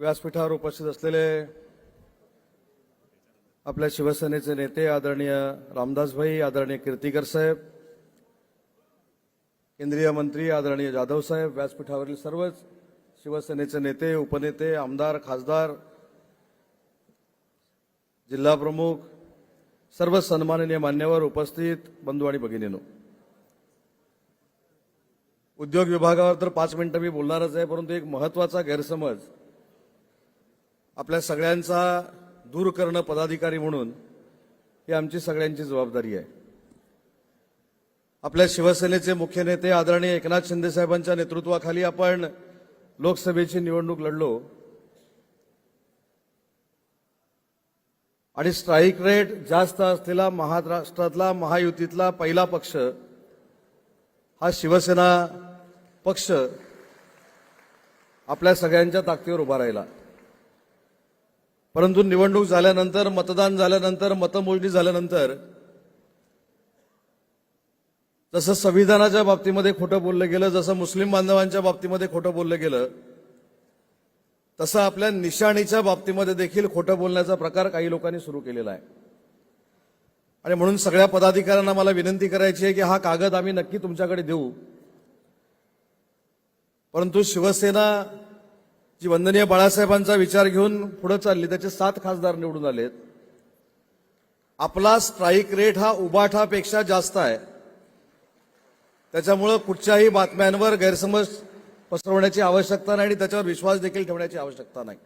व्यासपीठावर उपस्थित असलेले आपल्या शिवसेनेचे नेते आदरणीय रामदासभाई आदरणीय कीर्तीकर साहेब केंद्रीय मंत्री आदरणीय जाधव साहेब व्यासपीठावरील सर्वच शिवसेनेचे नेते उपनेते आमदार खासदार जिल्हा प्रमुख सर्व सन्माननीय मान्यवर उपस्थित बंधू आणि भगिनीनो. उद्योग विभागावर तर पाच मिनिटं मी बोलणारच आहे परंतु एक महत्त्वाचा गैरसमज आपल्या सगळ्यांचा दूर करणं पदाधिकारी म्हणून ही आमची सगळ्यांची जबाबदारी आहे. आपल्या शिवसेनेचे मुख्य नेते आदरणीय एकनाथ शिंदे साहेबांच्या नेतृत्वाखाली आपण लोकसभेची निवडणूक लढलो. आणि स्ट्राईक रेट जास्त असलेला महाराष्ट्रातला महायुतीतला पहिला पक्ष हा शिवसेना पक्ष आपल्या सगळ्यांच्या ताकदीवर उभा राहिला. परंतु निवडणूक झाल्यानंतर मतदान झाल्यानंतर मतमोजणी झाल्यानंतर जसं संविधानाच्या बाबतीमध्ये खोटं बोललं गेलं जसं मुस्लिम बांधवांच्या बाबतीमध्ये खोटं बोललं गेलं तसं आपल्या निशाणीच्या बाबतीमध्ये देखील खोटं बोलण्याचा प्रकार काही लोकांनी सुरू केलेला आहे. आणि म्हणून सगळ्या पदाधिकाऱ्यांना मला विनंती करायची आहे की हा कागद आम्ही नक्की तुमच्याकडे देऊ. परंतु शिवसेना जी वंदनीय बाळासाहेबांचा विचार घेऊन पुढे चालली त्याचे सात खासदार निवडून आलेत. आपला स्ट्राईक रेट हा उबाठापेक्षा जास्त आहे. त्याच्यामुळं कुठच्याही बातम्यांवर गैरसमज पसरवण्याची आवश्यकता नाही आणि त्याच्यावर विश्वास देखील ठेवण्याची आवश्यकता नाही.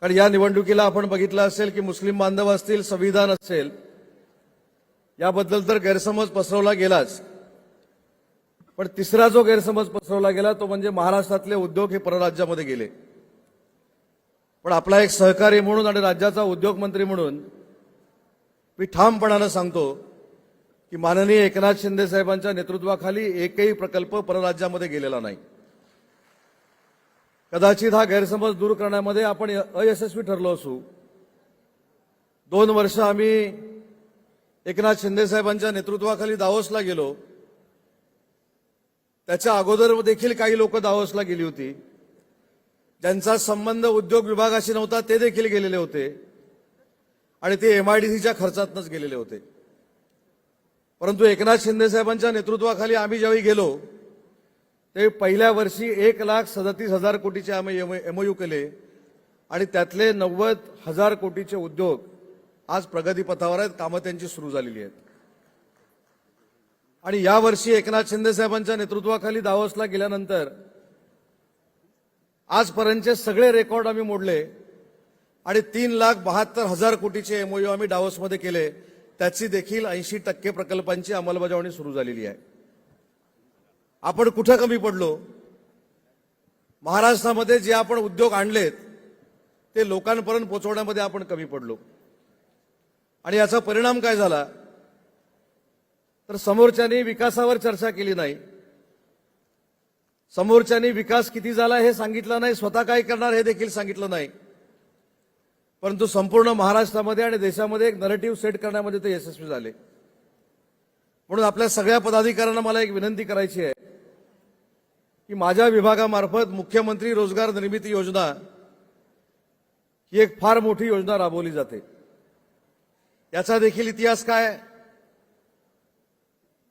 कारण या निवडणुकीला आपण बघितलं असेल की मुस्लिम बांधव असतील संविधान असेल याबद्दल तर गैरसमज पसरवला गेलाच. पण तिसरा जो गैरसमज पसरवला गेला तो म्हणजे महाराष्ट्रातले उद्योग हे परराज्यामध्ये गेले. पण आपला एक सहकारी म्हणून आणि राज्याचा उद्योगमंत्री म्हणून मी ठामपणानं सांगतो की माननीय एकनाथ शिंदे साहेबांच्या नेतृत्वाखाली एकही प्रकल्प परराज्यामध्ये गेलेला नाही. कदाचित हा गैरसमज दूर करण्यामध्ये आपण अयशस्वी ठरलो असू. दोन वर्ष आम्ही एकनाथ शिंदे साहेबांच्या नेतृत्वाखाली दावोसला गेलो. त्याच्या अगोदर देखील काही लोक दावोसला गेली होती. ज्यांचा संबंध उद्योग विभागाशी नव्हता ते देखील गेलेले होते. आणि ते एमआयडीसीच्या खर्चातनच गेलेले होते. परंतु एकनाथ शिंदे साहेबांच्या नेतृत्वाखाली आम्ही ज्यावेळी गेलो ते पहिल्या वर्षी एक लाख सदतीस हजार कोटीचे आम्ही एमओयू केले. आणि त्यातले नव्वद हजार कोटीचे उद्योग आज प्रगतीपथावर आहेत कामं त्यांची सुरू झालेली आहेत. आणि यावर्षी एकनाथ शिंदे साहेबांच्या नेतृत्वाखाली दावसला गेल्यानंतर आजपर्यंतचे सगळे रेकॉर्ड आम्ही मोडले आणि तीन लाख बहात्तर हजार कोटीचे एमओयू आम्ही डावसमध्ये केले. त्याची देखील ऐंशी टक्के प्रकल्पांची अंमलबजावणी सुरू झालेली आहे. आपण कुठं कमी पडलो? महाराष्ट्रामध्ये जे आपण उद्योग आणलेत ते लोकांपर्यंत पोहोचवण्यामध्ये आपण कमी पडलो. आणि याचा परिणाम काय झाला? तर समोरच्यानी विकासावर चर्चा केली नाही. समोरच्यानी विकास किती झाला हे सांगितलं नाही स्वतः काय करणार हे देखील सांगितलं नाही. परंतु संपूर्ण महाराष्ट्रामध्ये आणि देशामध्ये एक नरेटिव्ह सेट करण्यामध्ये ते यशस्वी झाले. म्हणून आपल्या सगळ्या पदाधिकाऱ्यांना मला एक विनंती करायची आहे की माझ्या विभागामार्फत मुख्यमंत्री रोजगार निर्मिती योजना ही एक फार मोठी योजना राबवली जाते. याचा देखील इतिहास काय?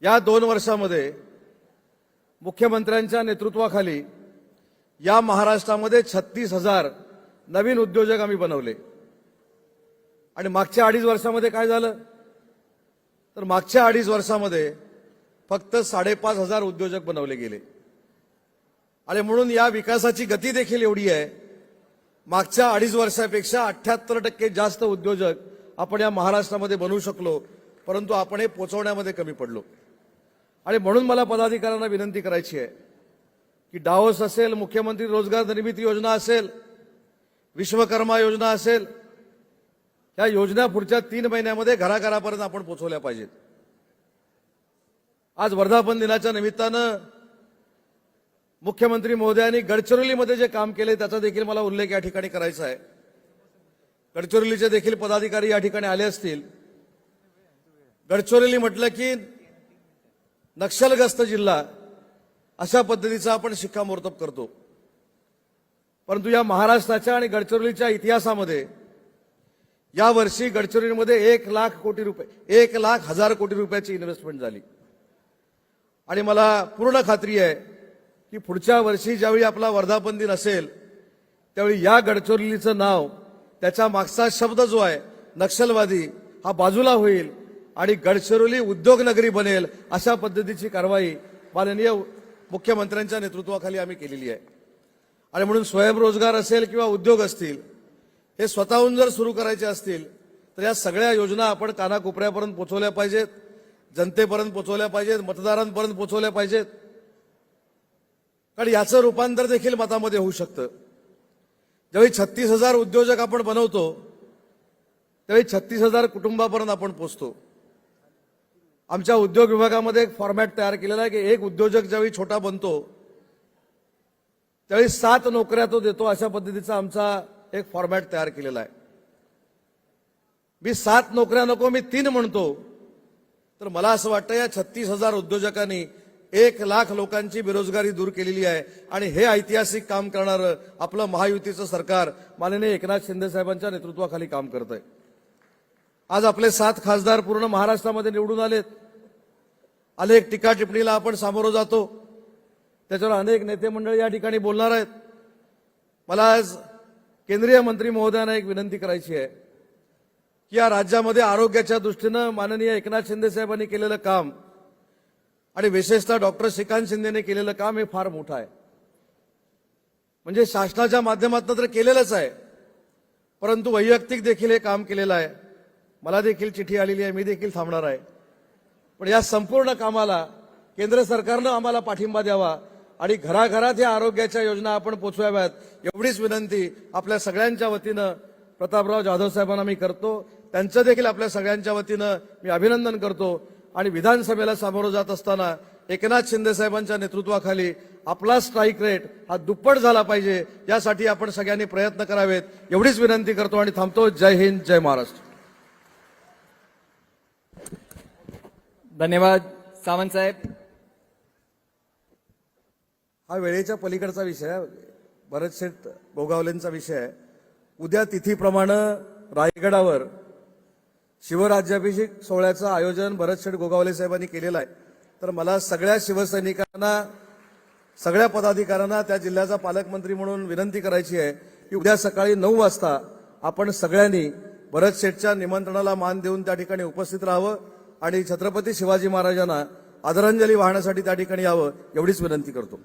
या दोन वर्षामध्ये मुख्यमंत्र्यांच्या नेतृत्वाखाली या महाराष्ट्रामध्ये छत्तीस हजार नवीन उद्योजक आम्ही बनवले. आणि मागच्या अडीच वर्षामध्ये काय झालं? तर मागच्या अडीच वर्षामध्ये फक्त साडेपाच हजार उद्योजक बनवले गेले. आणि म्हणून या विकासाची गती देखील एवढी आहे. मागच्या अडीच वर्षापेक्षा अठ्याहत्तर टक्के जास्त उद्योजक आपण या महाराष्ट्रामध्ये बनवू शकलो परंतु आपण हे पोचवण्यामध्ये कमी पडलो. आणि म्हणून मला पदाधिकाऱ्यांना विनंती करायची आहे की डावस असेल मुख्यमंत्री रोजगार निर्मिती योजना असेल विश्वकर्मा योजना असेल या योजना पुढच्या तीन महिन्यामध्ये घराघरापर्यंत आपण पोहोचवल्या पाहिजेत. आज वर्धापन दिनाच्या निमित्तानं मुख्यमंत्री महोदयांनी गडचिरोलीमध्ये जे काम केले त्याचा देखील मला उल्लेख या ठिकाणी करायचा आहे. गडचिरोलीचे देखील पदाधिकारी या ठिकाणी आले असतील. गडचिरोली म्हटलं की नक्षलग्रस्त जिल्हा अशा पद्धतीचा आपण शिक्कामोर्तब करतो. परंतु या महाराष्ट्राच्या आणि गडचिरोलीच्या इतिहासामध्ये या वर्षी गडचिरोलीमध्ये एक लाख कोटी रुपये एक लाख हजार कोटी रुपयाची इन्व्हेस्टमेंट झाली. आणि मला पूर्ण खात्री आहे की पुढच्या वर्षी ज्यावेळी आपला वर्धापन दिन असेल त्यावेळी या गडचिरोलीचं नाव त्याच्या मागचा शब्द जो आहे नक्षलवादी हा बाजूला होईल आणि गडचिरोली उद्योगनगरी बनेल अशा पद्धतीची कारवाई माननीय मुख्यमंत्र्यांच्या नेतृत्वाखाली आम्ही केलेली आहे. आणि म्हणून स्वयंरोजगार असेल किंवा उद्योग असतील हे स्वतःहून जर सुरू करायचे असतील तर या सगळ्या योजना आपण कानाकोपऱ्यापर्यंत पोचवल्या पाहिजेत जनतेपर्यंत पोचवल्या पाहिजेत मतदारांपर्यंत पोचवल्या पाहिजेत. कारण याचं रूपांतर देखील मतामध्ये होऊ शकतं. ज्यावेळी छत्तीस हजार उद्योजक आपण बनवतो त्यावेळी छत्तीस हजार कुटुंबापर्यंत आपण पोचतो. आमच्या उद्योग विभागामध्ये एक फॉर्मॅट तयार केलेला आहे की एक उद्योजक ज्यावेळी छोटा बनतो त्यावेळी सात नोकऱ्या तो देतो अशा पद्धतीचा आमचा एक फॉर्मॅट तयार केलेला आहे. मी सात नोकऱ्या नको मी तीन म्हणतो. तर मला असं वाटतं या छत्तीस हजार उद्योजकांनी एक लाख लोकांची बेरोजगारी दूर केलेली आहे आणि हे ऐतिहासिक काम करणारं आपलं महायुतीचं सरकार माननीय एकनाथ शिंदे साहेबांच्या नेतृत्वाखाली काम करत आहे आज आपले सात खासदार पूर्ण महाराष्ट्रामध्ये निवडून आलेत. अनेक टीका टिप्पणीला आपण सामोरं जातो. त्याच्यावर अनेक नेते मंडळी या ठिकाणी बोलणार आहेत. मला आज केंद्रीय मंत्री महोदयांना एक विनंती करायची आहे की या राज्यामध्ये आरोग्याच्या दृष्टीनं माननीय एकनाथ शिंदे साहेबांनी केलेलं काम आणि विशेषतः डॉक्टर श्रीकांत शिंदेने केलेलं काम हे फार मोठं आहे. म्हणजे शासनाच्या माध्यमातून तर केलेलंच आहे परंतु वैयक्तिक देखील हे काम केलेलं आहे. मला देखील चिठ्ठी आलेली आहे मी देखील थांबणार आहे. पण या संपूर्ण कामाला केंद्र सरकारनं आम्हाला पाठिंबा द्यावा आणि घराघरात या आरोग्याच्या योजना आपण पोचवाव्यात एवढीच विनंती आपल्या सगळ्यांच्या वतीनं प्रतापराव जाधव साहेबांना मी करतो. त्यांचं देखील आपल्या सगळ्यांच्या वतीनं मी अभिनंदन करतो. आणि विधानसभेला सामोरं जात असताना एकनाथ शिंदे साहेबांच्या नेतृत्वाखाली आपला स्ट्राईक रेट हा दुप्पट झाला पाहिजे यासाठी आपण सगळ्यांनी प्रयत्न करावेत. एवढीच विनंती करतो आणि थांबतो. जय हिंद जय महाराष्ट्र. धन्यवाद सावंत साहेब. हा वेळेच्या पलीकडचा विषय भरतशेठ गोगावलेंचा विषय आहे. उद्या तिथीप्रमाणे रायगडावर शिवराज्याभिषेक सोहळ्याचं आयोजन भरतशेठ गोगावले साहेबांनी केलेलं आहे. तर मला सगळ्या शिवसैनिकांना सगळ्या पदाधिकाऱ्यांना त्या जिल्ह्याचा पालकमंत्री म्हणून विनंती करायची आहे की उद्या सकाळी नऊ वाजता आपण सगळ्यांनी भरत शेठच्या निमंत्रणाला मान देऊन त्या ठिकाणी उपस्थित राहावं. आणि छत्रपती शिवाजी महाराजांना आदरांजली वाहण्यासाठी त्या ठिकाणी यावं एवढीच विनंती करतो.